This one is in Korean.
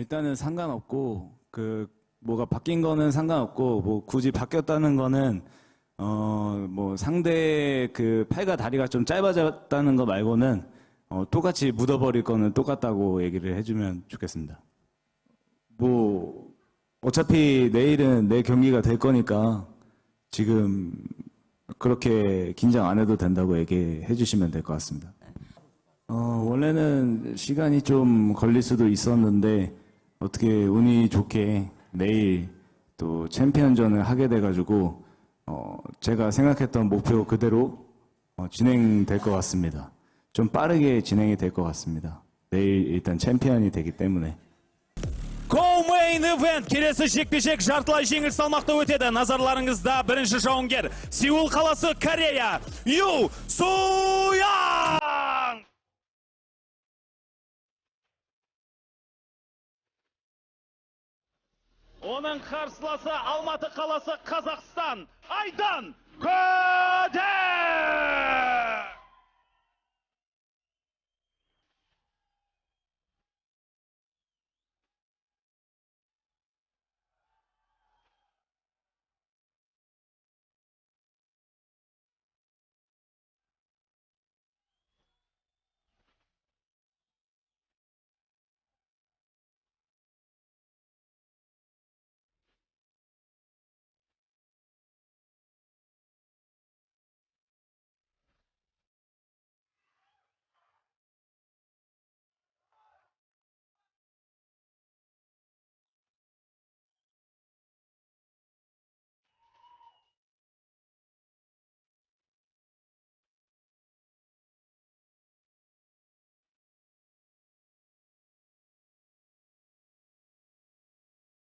일단은 상관없고 그 뭐가 바뀐 거는 상관없고 뭐 굳이 바뀌었다는 거는 어 뭐 상대 그 팔과 다리가 좀 짧아졌다는 거 말고는 어 똑같이 묻어버릴 거는 똑같다고 얘기를 해주면 좋겠습니다. 뭐 어차피 내일은 내 경기가 될 거니까 지금 그렇게 긴장 안 해도 된다고 얘기해 주시면 될 것 같습니다. 어, 원래는 시간이 좀 걸릴 수도 있었는데 어떻게 운이 좋게 내일 또 챔피언전을 하게 돼가지고 어, 제가 생각했던 목표 그대로 어, 진행될 것 같습니다. 좀 빠르게 진행이 될 것 같습니다. 내일 일단 챔피언이 되기 때문에. Co-main event келесі жекпе-жек жартылай жеңіл салмақта өтеді. Назарларыңызда бірінші жауынгер Сеул қаласы Корея Ю Суян! Оның қарсыласы Алматы қаласы Қазақстан Айдан Көде!